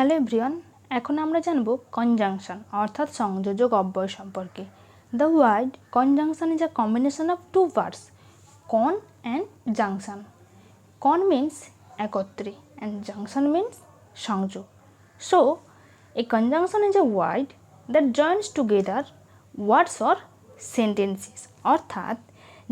Hello everyone, এখন আমরা জানব কনজাংশন অর্থাৎ সংযোজক অব্যয় সম্পর্কে। The word conjunction is a combination of two words con and junction con means একত্রে অ্যান্ড জাংশন মিন্স সংযোগ। So a conjunction is a word that joins together words or sentences অর্থাৎ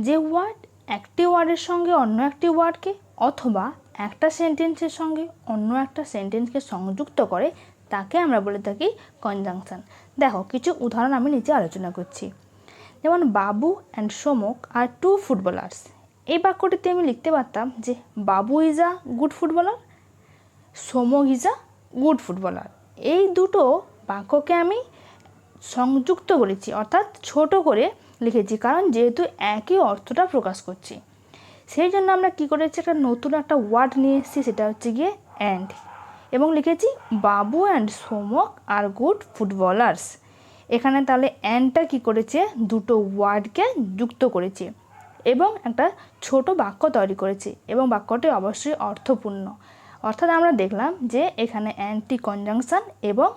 যে ওয়ার্ড একটি ওয়ার্ডের সঙ্গে অন্য একটি ওয়ার্ডকে অথবা একটা সেন্টেন্সের সঙ্গে অন্য একটা সেন্টেন্সকে সংযুক্ত করে তাকে আমরা বলে থাকি কনজাংশন দেখো, কিছু উদাহরণ আমি নিচে আলোচনা করছি। যেমন Babu and Somak R two footballers এই বাক্যটিতে আমি লিখতে পারতাম যে Babu is a good footballer Somak is a good footballer এই দুটো বাক্যকে আমি সংযুক্ত করেছি, অর্থাৎ ছোট করে লিখেছি, কারণ যেহেতু একই অর্থটা প্রকাশ করছি। সেই জন্য আমরা কী করেছি, একটা নতুন একটা ওয়ার্ড নিয়ে এসেছি, সেটা হচ্ছে গিয়ে অ্যান্ড এবং লিখেছি Babu and Somak are good footballers এখানে তাহলে অ্যান্ডটা কী করেছে, দুটো ওয়ার্ডকে যুক্ত করেছে এবং একটা ছোট বাক্য তৈরি করেছে এবং বাক্যটি অবশ্যই অর্থপূর্ণ। অর্থাৎ আমরা দেখলাম যে এখানে অ্যান্টি কনজাংশন এবং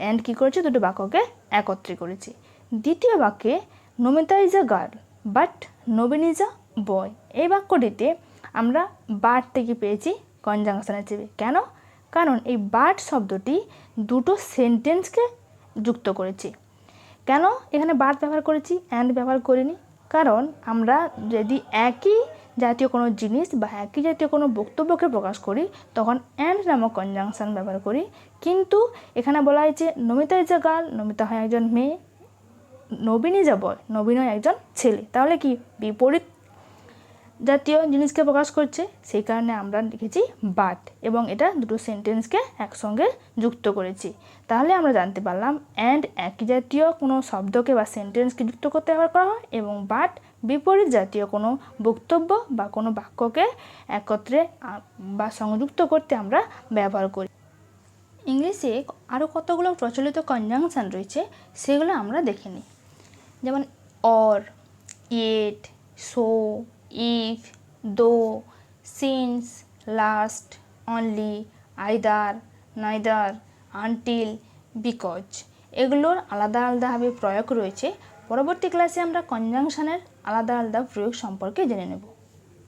অ্যান্ড কী করেছে, দুটো বাক্যকে একত্রে করেছে। দ্বিতীয় বাক্যে Namita is a girl but Nabin is a boy এই বাক্যটিতে আমরা বার্ড থেকে পেয়েছি কনজাংশনের চেপে কেন? কারণ এই বার্ড শব্দটি দুটো সেন্টেন্সকে যুক্ত করেছে। কেন এখানে বার্ড ব্যবহার করেছি অ্যান্ড ব্যবহার করিনি? কারণ আমরা যদি একই জাতীয় কোনো জিনিস বা একই জাতীয় কোনো বক্তব্যকে প্রকাশ করি, তখন অ্যান্ড নামক কনজাংশন ব্যবহার করি। কিন্তু এখানে বলা হয়েছে, Namita is a girl Namita হয় একজন মেয়ে, নবীনই যা বয় নবীন হয় একজন ছেলে। তাহলে কি? বিপরীত জাতীয় জিনিসকে প্রকাশ করছে, সেই কারণে আমরা লিখেছি বাট এবং এটা দুটো সেন্টেন্সকে একসঙ্গে যুক্ত করেছি। তাহলে আমরা জানতে পারলাম অ্যান্ড একই জাতীয় কোনো শব্দকে বা সেন্টেন্সকে যুক্ত করতে ব্যবহার করা হয় এবং বাট বিপরীত জাতীয় কোনো বক্তব্য বা কোনো বাক্যকে একত্রে বা সংযুক্ত করতে আমরা ব্যবহার করি। ইংলিশে আরও কতগুলো প্রচলিত কনজাংশন রয়েছে, সেগুলো আমরা দেখে নিই। যেমন or yet so if though, since, last, only, either, neither, until, because এগুলোর আলাদা আলাদাভাবে প্রয়োগ রয়েছে। পরবর্তী ক্লাসে আমরা কনজাংশনের আলাদা আলাদা প্রয়োগ সম্পর্কে জেনে নেব।